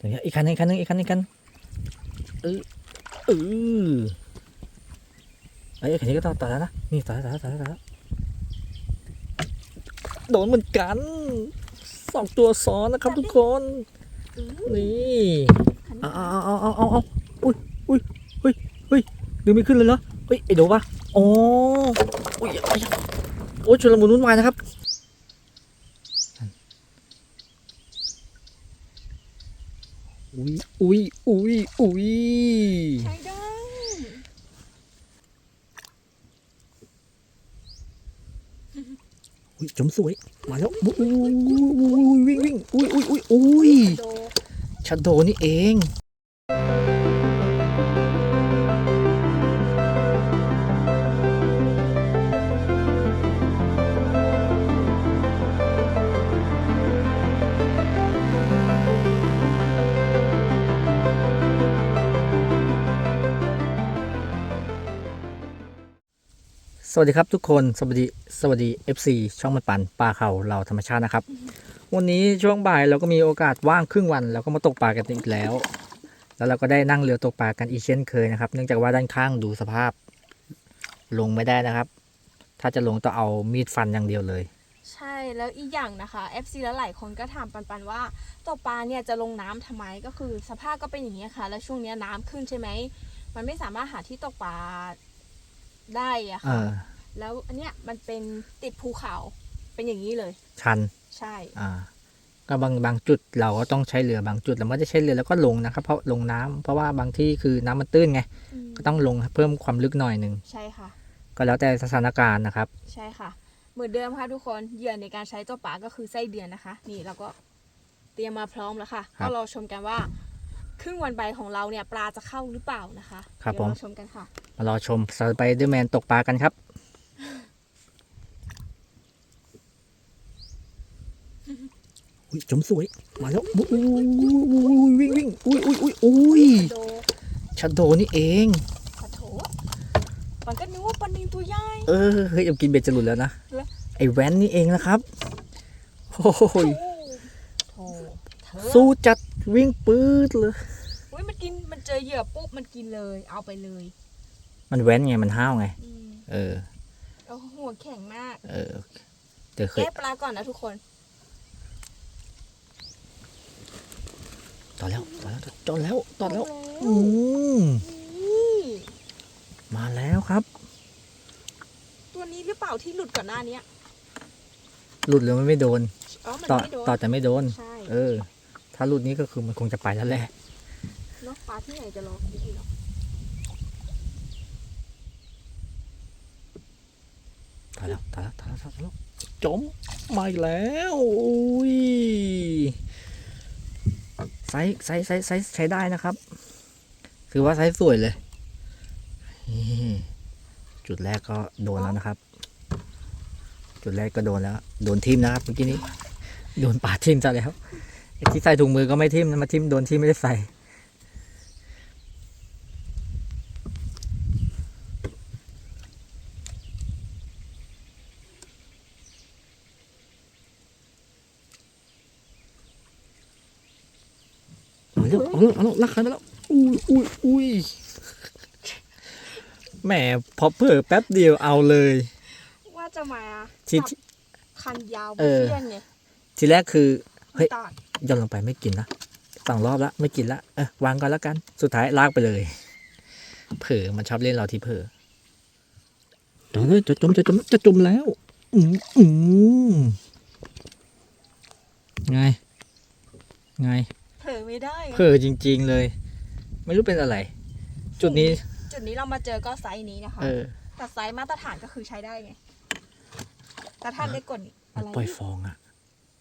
เดี๋ยวอีกคันหนึงอีกคันหนึงอีกคันหนึงอีกคันเออเออไอ้ยคันนี้ก็ต่อต่อแล้วนะนี่ต่อแล้วต่อแล้วต่อแล้วต่อแล้วโดนเหมือนกันสองตัวซ้อนนะครับทุกคน นี่คันเอานี้เอาเอาเอาเอาเอาอุ้ยอุ้ยเฮ้ยเฮ้ยดึงไม่ขึ้นเลยเหรอเฮ้ยไอ้โดปะโอ้อุ้ยอะไรอะโอ้ยชนละมุนวุ่นวายนะครับ อุ้ยอุ้ยอุ้ยอุ้ยใช้ได้อุ้ยจมสวยมาแล้วอุ้ยอุ้ยอุ้ยอุ้ยวิ่งวิ่งอุ้ยอุ้ยอุ้ยอุ้ยโดชาโดนี่เอง สวัสดีครับทุกคนสวัสดีสวัสดี FC ช่องมันปันปลาเขาเราธรรมชาตินะครับ วันนี้ช่วงบ่ายเราก็มีโอกาสว่างครึ่งวันเราก็มาตกปลากันอีกแล้ว แล้วเราก็ได้นั่งเรือตกปลากันอีกเช่นเคยนะครับ เนื่องจากว่าด้านข้างดูสภาพ ลงไม่ได้นะครับ ถ้าจะลงต้องเอามีดฟันอย่างเดียวเลย ใช่แล้วอีกอย่างนะคะ FC แล้วหลายคนก็ถามปันปันว่าตกปลาเนี่ยจะลงน้ำทำไมก็คือสภาพก็เป็นอย่างนี้ค่ะ แล้วช่วงเนี้ยน้ำขึ้นใช่ไหมมันไม่สามารถหาที่ตกปลา ได้อะเอค่ะอแล้วอันเนี้ยมันเป็นติดภูเขาเป็นอย่างนี้เลย ชัน ใช่ อ่า ก็บางบางจุดเราก็ต้องใช้เรือบางจุดเราไม่ได้ใช้เรือแล้วก็ลงนะครับ เพราะลงน้ำเพราะว่าบางที่คือน้ำมันตื้นไง อืม ก็ต้องลงเพิ่มความลึกหน่อยหนึ่ง ใช่ค่ะ ก็แล้วแต่สถานการณ์นะครับ ใช่ค่ะ เหมือนเดิมค่ะทุกคนเหยื่อในการใช้ตกปลาก็คือไส้เดือนนะคะ นี่เราก็เตรียมมาพร้อมแล้วค่ะ ครับ ก็รอชมกันว่า ครึ่งวันใบของเราเนี่ยปลาจะเข้าหรือเปล่านะคะครับเดี๋ยวผม เราชมกันค่ะ มารอชมสไปเดอร์แมนตกปลากันครับ อุ้ยจมสวย มาแล้วอุ้ยอุ้ยอุ้ยวิ่งวิ่งอุ้ยอุ้ยอุ้ยอุ้ยโดชาโดนี่เอง ขอโถมันก็นึกว่าปลานิงตัวใหญ่ เออเฮ้ยเอากินเบ็ดจะหลุดแล้วนะ แล้ว ไอ้แว้นนี่เองนะครับโอ้ยโถเธอสู้จัดวิ่งปื๊ดเลย อุ้ยมันกินมันเจอเหยื่อปุ๊บมันกินเลย เอาไปเลยมันแว้นไงมันห้าวไง อืมเออ โอ้โหหัวแข็งมาก เออเดี๋ยวเคยแก้ปลาก่อนนะทุกคนต่อแล้วต่อแล้วต่อแล้วต่อแล้วเอาอืแล้วมนี่มาแล้วครับ ตัวนี้หรือเปล่าที่หลุดก่อนหน้านี้หลุดหรือมันไม่โดน อ๋อมันต่อไม่โดนต่อแต่ไม่โดน ใช่ เออ ถ้าหลุดนี้ก็คือมันคงจะไปแล้วแหละ เนาะปลาที่ไหนจะรอกินอีกเนาะตายแล้วตายแล้วตายแล้วตายแล้วจมมาอีกแล้วอุ้ยไซส์ไซส์ไซส์ไซส์ใช้ได้นะครับ ถือว่าไซส์สวยเลย จุดแรกก็โดนแล้วนะครับ จุดแรกก็โดนแล้ว โดนทิมนะครับเมื่อกี้นี้ โดนปาทิมซะแล้วไอ้ที่ใส่ถุงมือก็ไม่ทิมมาทิมโดนที่ไม่ได้ใส่ แล้วเอาแล้วเอาแล้วลักคันไปแล้วอุ้ยอุ้ยอุ้ยแหมพอเผลอแป๊บเดียวเอาเลย ว่าจะมาที่จับคันยาวเออ เพื่อนไงทีแรกคือ เฮ้ย ตอดย่อนลงไปไม่กินละสองรอบละไม่กินละเออวางก่อนแล้วกัน สุดท้ายลากไปเลย เผลอมันชอบเล่นเราที่เผลอจมเลยจะจมจะจมจะจมแล้วอืมอืมไง ไง ลอไม่ได้ไงเผลอจริง ๆเลย ไม่รู้เป็นอะไร จุดนี้ จุดนี้เรามาเจอก็ไซส์นี้นะคะเออ แต่ไซส์มาตรฐานก็คือใช้ได้ไงแต่ถ้าเล็กกว่านี้มัอะนไรปล่อยฟองอะ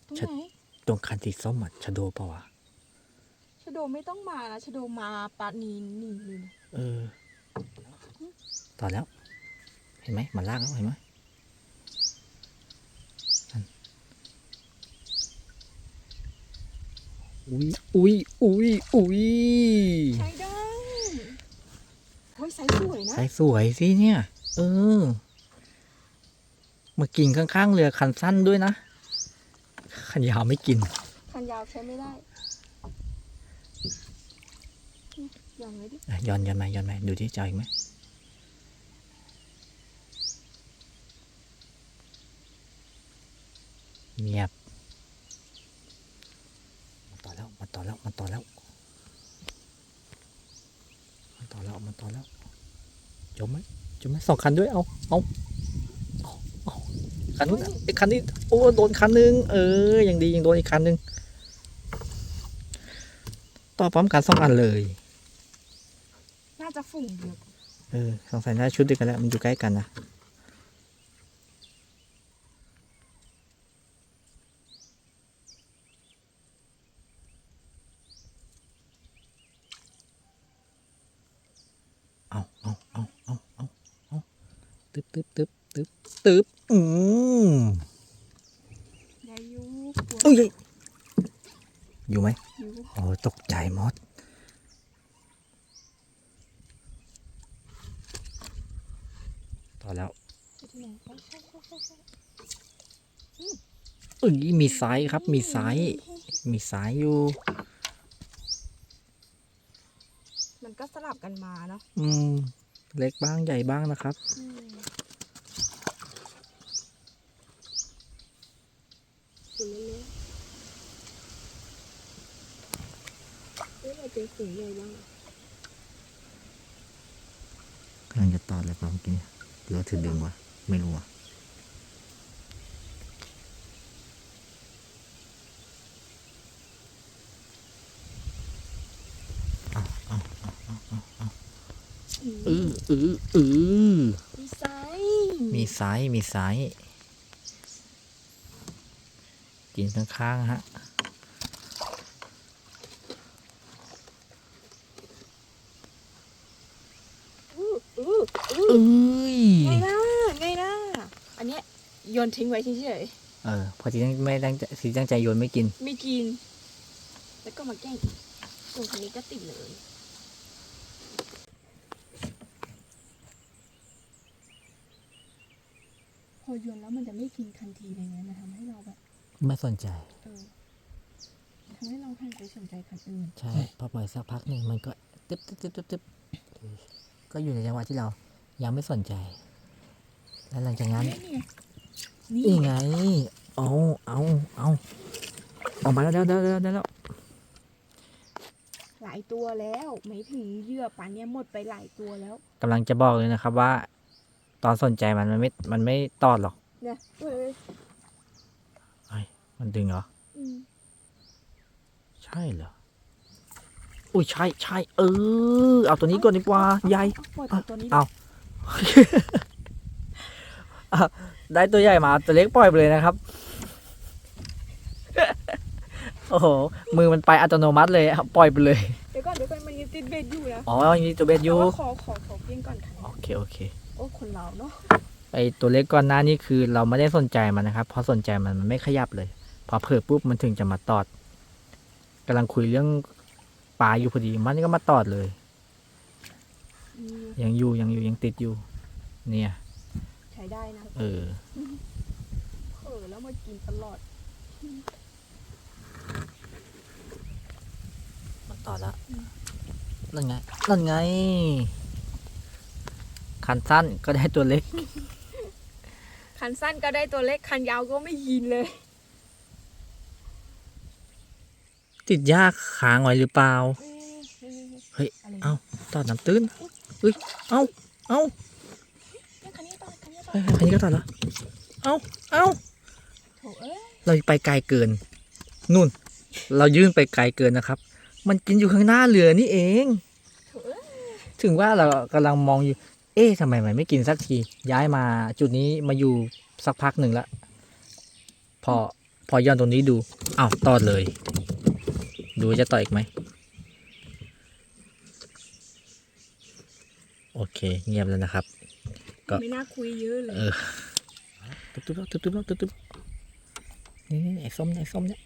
ตรงชัดไหนตรงคันสีส้มอะชะโดเปล่าวะชะโดไม่ต้องมานะชะโดมาปานีนนี่เลยนะ เออ ต่อแล้ว เห็นไหมมันลากแล้วเห็นไหมนั่น อุ้ยอุ้ยอุ้ยอุ้ยใช้ได้เฮ้ยไซส์สวยนะ ใส่สวยสิเนี่ย เออ มากินข้างๆเรือคันสั้นด้วยนะ คันยาวไม่กิน คันยาวใช้ไม่ได้ยังไงดิอะย้อนย้อนมาย้อนมาดูที่จออีกไหมเงียบมา ต่อแล้วมาต่อแล้วมาต่อแล้วมาต่อแล้วมาต่อแล้วจมไหมจมไหมสองคันด้วยเอาเอาเอาเอาคันนู้นไอ้คันนี้โอ้โดนคันนึงเออยังดียังโดนอีกคันนึงต่อพร้อมกันสองอันเลย น่าจะฝุ่งเยอะเออสงสัยน่าจะชุดเดียวกันแล้วมันอยู่ใกล้กันนะเอาเอาเอาเอาเอาเอา ตึ๊บตึ๊บตึ๊บตึ๊บตึ๊บอืมยายุกลัวเอ้ยอยู่ไหมอยู่โอ้ยตกใจหมดต่อแล้วไปที่ไหนไปใช่ใช่ใช่ใช่เอ้ยมีไซส์ครับ มีไซส์มีไซส์อยู่ มันก็สลับกันมาเนาะอืม เล็กบ้างใหญ่บ้างนะครับ อืมฝุ่นเล็กๆ เอ้ยเราเจอฝุ่นใหญ่บ้างกำลังจะตอดเลยเปล่าเมื่อกี้เนี่ยหรือว่าถือดึงวะไม่รู้อะเอาเอาเอาเอาเอาเอาอืออืออือมีไซส์มีไซส์มีไซส์กินข้างๆฮะ อื้ออื้ออื้อ เอ้ยไงนะไงนะอันเนี้ยโยนทิ้งไว้เฉยเออพอทีตั้งไม่ตั้งใจทีตั้งใจโยนไม่กิน ๆไม่กิน แล้วก็มาแกล้งอีกส่วนคนนี้ก็ติดเลยพอโยนแล้วมันจะไม่กินทันทีเลยนะมันทำให้เราแบบไม่สนใจ เออทำให้เราหันไปสนใจคันอื่น ใช่ พอปล่อยสักพักหนึ่งมันก็ตึ๊บตึ๊บตึ๊บตึ๊บตึ๊บก็อยู่ในจังหวะที่เรา ยังไม่สนใจ แล้วหลังจากนั้น นี่นี่ไง เอา เอา เอา ออกมาแล้วแล้วแล้วแล้วแล้วหลายตัวแล้วไม่ถึงเหยื่อปลาเนี้ยหมดไปหลายตัวแล้วกำลังจะบอกเลยนะครับว่า ตอนสนใจมันมันไม่ มันไม่ตอดหรอกเนี่ยเอ้ยมันดึงเหรออืมใช่เหรออุ้ยใช่ใช่เออ เอาตัวนี้ก่อนดีกว่าใหญ่เอา ปล่อยตัวตัวนี้เอาอะได้ตัวใหญ่มาตัวเล็กปล่อยไปเลยนะครับ โอ้โห มือมันไปอัตโนมัติเลยครับปล่อยไปเลย เดี๋ยวก่อนเดี๋ยวก่อนมันยังติดเบ็ดอยู่นะอ๋อยังมีตัวเบสอยู่แต่ว่าขอขอขอเพียงก่อนค่ะ โอเคโอเค โอ้คนเราเนาะ ไอตัวเล็กก่อนหน้านี่คือเราไม่ได้สนใจมันนะครับ พอสนใจมันมันไม่ขยับเลย พอเผลอปุ๊บมันถึงจะมาตอดกำลังคุยเรื่องปลาอยู่พอดีมันก็มาตอดเลยอืม ยังอยู่ยังอยู่ยังติดอยู่ เนี่ย ใช้ได้นะเออเออแล้วมากินตลอด มันตอดแล้วนั่นไงนั่นไงคันสั้นก็ได้ตัวเล็ก คันสั้นก็ได้ตัวเล็ก คันยาวก็ไม่ยินเลย ติดยากค้างไว้หรือเปล่า เฮ้ยอะไรเอ้าตอดน้ำตื้น เฮ้ย เอ้าเอ้าเนี่ยคันนี้ต่อคันนี้ต่อเฮ้ยอันนี้ก็ตอดแล้วเอ้าเอ้าโถเอ้ยเราไปไกลเกิน นู่น เรายื่นไปไกลเกินนะครับ มันกินอยู่ข้างหน้าเรือนี่เองโถเอ้ยถึงว่าเรากำลังมองอยู่ เอ๊ะทำไมมันไม่กินสักที ย้ายมาจุดนี้มาอยู่สักพักหนึ่งละ พอ พอย้อนตรงนี้ดูอ้าวตอดเลย ดูว่าจะต่ออีกไหม โอเค เงียบแล้วนะครับ ก็ไม่น่าคุยเยอะเลยเออตุ๊บตุ๊บตุ๊บตุ๊บตุ๊บตุ๊บนี่นี่ไอ้ส้มเนี่ยไอ้ส้มเนี่ย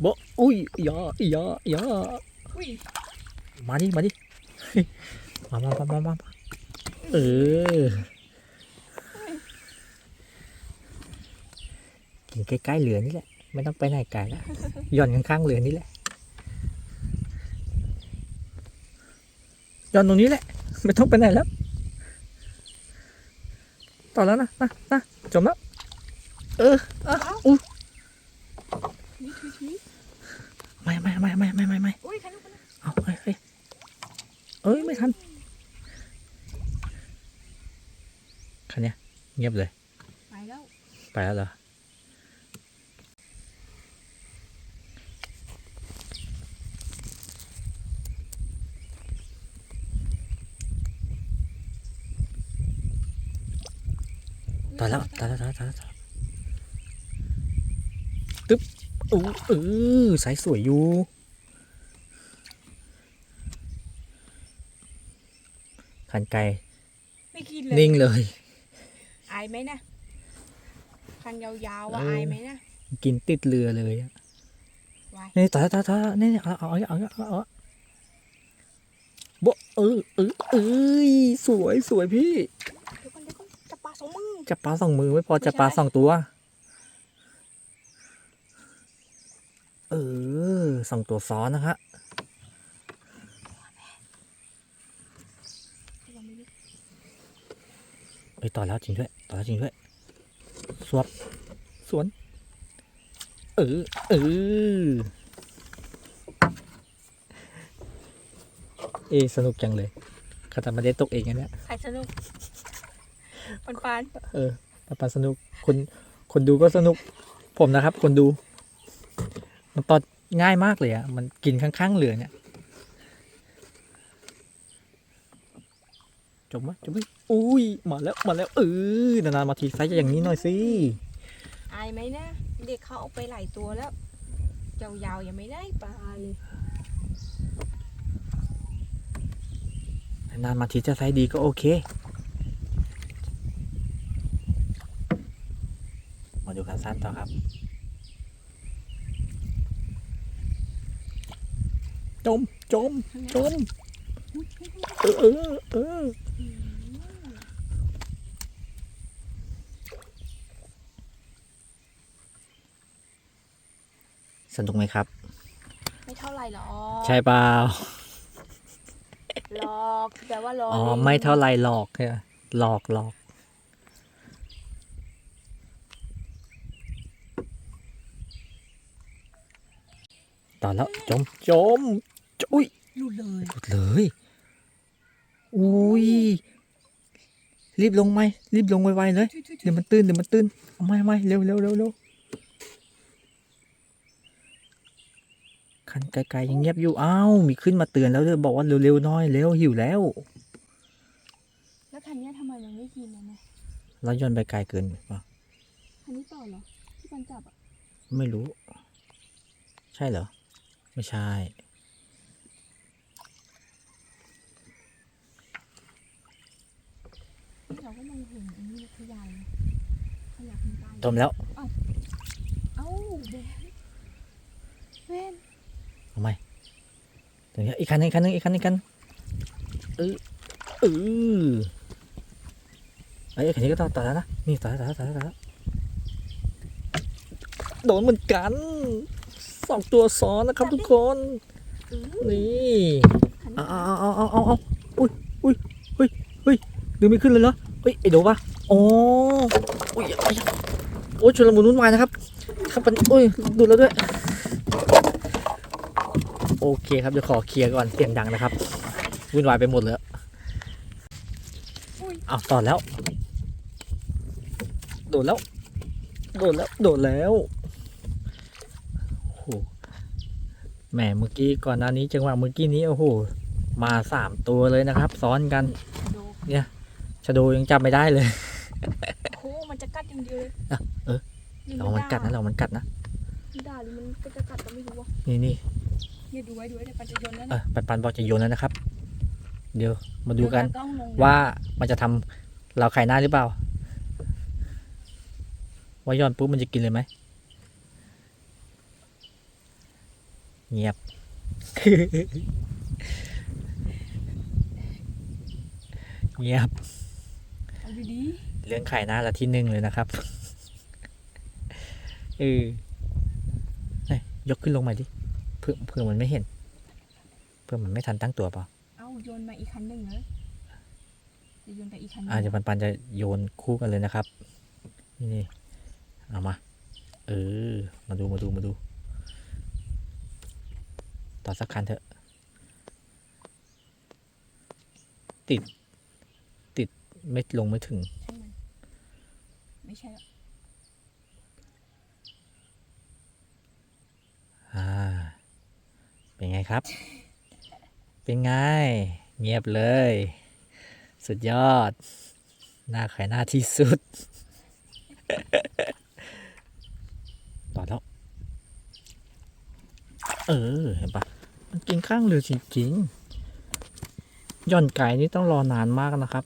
โบะอุ้ยอยาอยาอยาอุ้ยมาดิมาดิมามามามามามาเออกินใกล้ๆเรือนี่แหละ ไม่ต้องไปไหนไกลแล้วหย่อนข้างๆเรือนี่แหละ ย้อนตรงนี้แหละ ไม่ต้องไปไหนแล้ว ต่อแล้วนะนะนะจมแล้ว เอออะอุ้ยนี่คือชีวิตไม่ไม่ไม่ไม่ไม่ไม่ไม่อุ้ยใครรู้ปะเนี่ยเอาเฮ้ยเฮ้ยเอ้ยไม่ทันคันเนี้ยเงียบเลย ไปแล้ว ไปแล้วเหรอ ตายแล้วตายแล้วตายแล้วตายแล้วตายแล้วตึ๊บอู้เออสายสวยอยู่คันไกลไม่กินเลยนิ่งเลย อายไหมนะคันยาวๆว่าเอออ อายไหมนะกินติดเรือเลยอะวายนี่ตายแล้วตายแล้วตายแล้วนี่นี่เอาเอาเอาเอาเอาเอาโบะเออเออเอ้ยสวยสวยพี่ อนจับปลาสองมือจับปลาสองมือไม่พอไม่ใช่จับปลาสองตัว เออสองตัวซ้อนนะฮะระวังมือนิดเอ้ยต่อแล้วจริงด้วยต่อแล้วจริงด้วยสวบสวน เออเออเอยสนุกจังเลยเขาทำมาได้ตกเองอันเนี้ยใครสนุก ปันปันเออปาปาสนุกคนคนดูก็สนุก ผมนะครับ คนดู มันตอดง่ายมากเลยอะมันกินข้างๆเรือเนี่ยจบไหมจบไหมอุ้ยมาแล้วมาแล้วเออนานๆมาทีไซส์จะอย่างนี้หน่อยสิอายไหมนะเด็กเขาเอาไปหลายตัวแล้วยาวๆยังไม่ได้ปลาเลยนานๆมาทีจะไซส์ดีก็โอเค มาดูการสั้นต่อครับจมจมจมเออเออเออสนุกไหมครับ ไม่เท่าไหร่หรอกใช่เปล่าหลอกแปลว่าหลอกอ๋อไม่เท่าไรหลอกเนี่ยหลอกหลอก ต่อแล้วจมจมจอุ้ยหลุดเลยหลุดเลยอุ้ยรีบลงไหมรีบลงไวๆเลยเดี๋ยวมันตื้นเดี๋ยวมันตื้นเอาไม่ไม่เร็วเร็วเร็วเร็วคันไกลๆยังเงียบอยู่อ้าวมีขึ้นมาเตือนแล้วด้วยบอกว่าเร็วๆหน้อยเร็วหิวแล้ว แล้วคันเนี้ยทำไมมันไม่กินนะแม่แล้วย้อนไปไกลเกินป่ะคันนี้ต่อเหรอที่ปันจับอะไม่รู้ ใช่เหรอ ไม่ใช่นี่เราก็มองเห็นอันนี้ขยายขยับมันตายต้มแล้วเอ้าเบนเบนเอาไหมถึงอีกคันหนึงอีกคันหนึงอีกคันหนึงอีกคันเออเออไอ้ยคันนี้ก็ต่อต่อแล้วนะนี่ต่อแล้วต่อแล้วต่อแล้วต่อแล้วโดนเหมือนกัน สองตัวซ้อนนะครับทุกคนอื้อนี่คันเอานี้เอาเอาเอาเอาเอาอุ้ยอุ้ยเฮ้ยเฮ้ยดึงไม่ขึ้นเลยเหรอเฮ้ยไอโดปะโอ้อุ้ยไอ้ยะโอ้ยชนละมุนวุ่นวายนะครับครับเป็นอุ้ยดูแล้วด้วย โอเคครับเดี๋ยวขอเคลียร์ก่อนเสียงดังนะครับวุ่นวายไปหมดเลยเอาต่อแล้ว โดดแล้ว โดดแล้ว โดดแล้วโอ้โห แหมเมื่อกี้ก่อนหน้านี้จังหวะเมื่อกี้นี้โอ้โหมาสามตัวเลยนะครับ ซ้อนกันดูชะโดยังจับไม่ได้เลยโอ้มันจะกัดอย่างเดียวเลยอะเออหรือเรามันกัดนะเรามันกัดนะมันด่าหรือมันก็จะกัดก็ไม่รู้ว่ะนี่นี่เนี่ยดูไว้ดูไว้เดี๋ยวปันจะโยนแล้วเอนะอปันปันบอกจะโยนแล้วนะครับ เดี๋ยวมาดูกันเยวตากล้องลงนะว่ามันจะทำเราไข่หน้าหรือเปล่าว่าย้อนปุ๊บมันจะกินเลยไหม เงียบ เงียบเอาดีเรื่องไข่หน้าละที่หนึ่งเลยนะครับเออเอ้ยยกขึ้นลงมาดิเพื่อเพื่อมันไม่เห็น เพื่อมันไม่ทันตั้งตัวเปล่าๆเอาโยนมาอีกคันหนึ่งเลยจะโยนไปอีกคันหนึ่งอาจจะปันปันจะโยนคู่กันเลยนะครับ นี่นี่เอามา เออ มาดูมาดูมาดู ต่อสักคันเถอะ ติด ติดไม่ลงไม่ถึง ใช่มันไม่ใช่หรอกอ่า เป็นไงครับ เป็นไง เงียบเลย สุดยอด หน้าใครหน้าที่สุด ต่อแล้ว เออ เห็นปะมันกินข้างเรือจริงๆย่อนไก่นี่ต้องรอนานมากนะครับ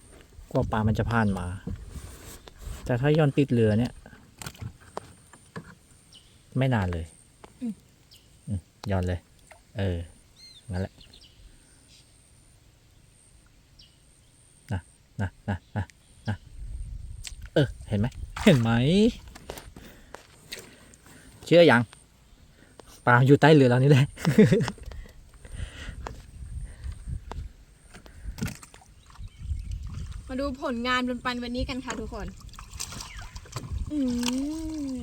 กว่าปลามันจะผ่านมา แต่ถ้าย่อนติดเรือเนี่ย ไม่นานเลยอืมย่อนเลย เอองั้นแหละนะนะนะนะนะเออ เห็นไหม เห็นไหม เชื่อยัง ปลาอยู่ใต้เรือแล้วนี่แหละมาดูผลงานปันๆวันนี้กันค่ะทุกคนอืม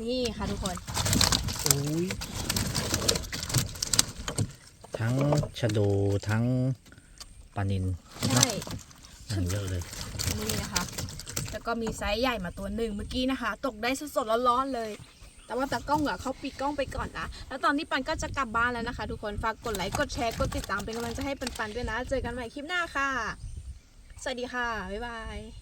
นี่ค่ะทุกคนโอ้ยทั้งชะโดทั้งปลานินใช่อย่างเยอะเลย นี่นะคะ แล้วก็มีไซส์ใหญ่มาตัวหนึ่งเมื่อกี้นะคะ ตกได้สดๆร้อนๆเลย แต่ว่าตากล้องอะเขาปิดกล้องไปก่อนนะแล้วตอนนี้ปันก็จะกลับบ้านแล้วนะคะ ทุกคนฝากกดไลค์กดแชร์กดติดตามเป็นกำลังใจให้ปันๆด้วยนะ เจอกันใหม่คลิปหน้าค่ะ สวัสดีค่ะบ๊ายบาย